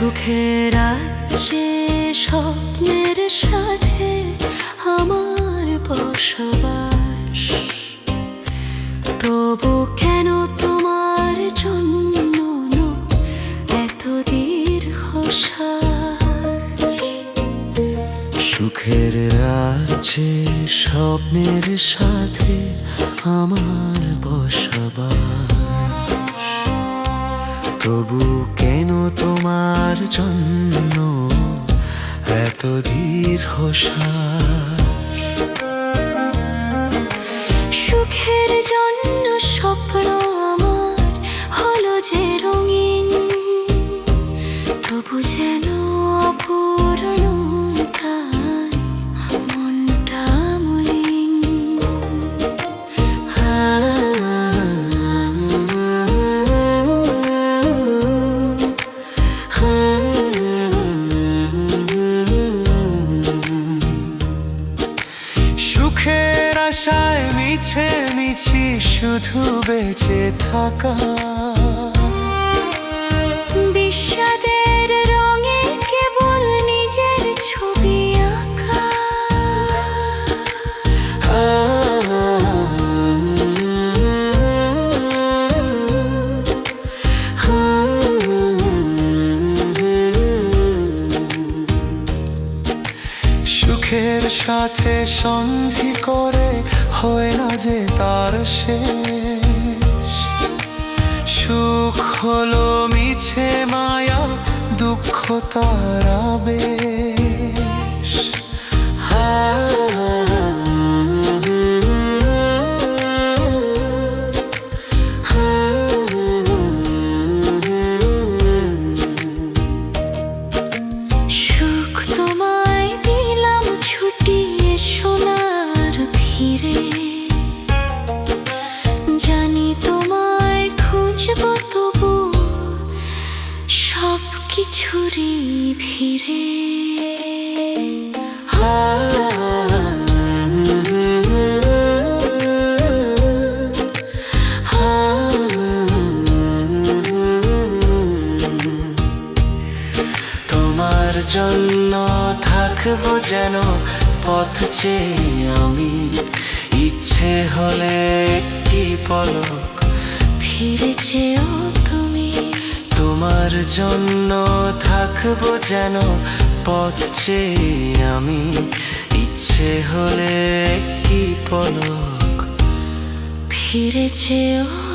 সুখের আছে স্বপ্নের সাথে আমার বসবাস। তবু কেন তোমার জন্য এত দীর্ঘশ্বাস? সুখের আছে স্বপ্নের সাথে আমার বসবাস। তবু কেন তোমার জন্য এত দীর্ঘ সুখের জন্য স্বপ্ন আমার হলো যে রঙিন, তবু যেন মিছি শুধু বেঁচে থাকা। বিষাদের সুখের সাথে সন্ধি করে হয় না যে তার শেষ। সুখ হলো মিছে মায়া, দুঃখ তারা কিছুরই ভিড়ে। তোমার জন্য থাকব যেন পথ চেয়ে আমি। ইচ্ছে হলে কি পলক ফিরে চেয়েও তুমি তোমার জন্য থাকব যেন পথ চেয়ে আমি। ইচ্ছে হলে কি পলক ফিরেছেও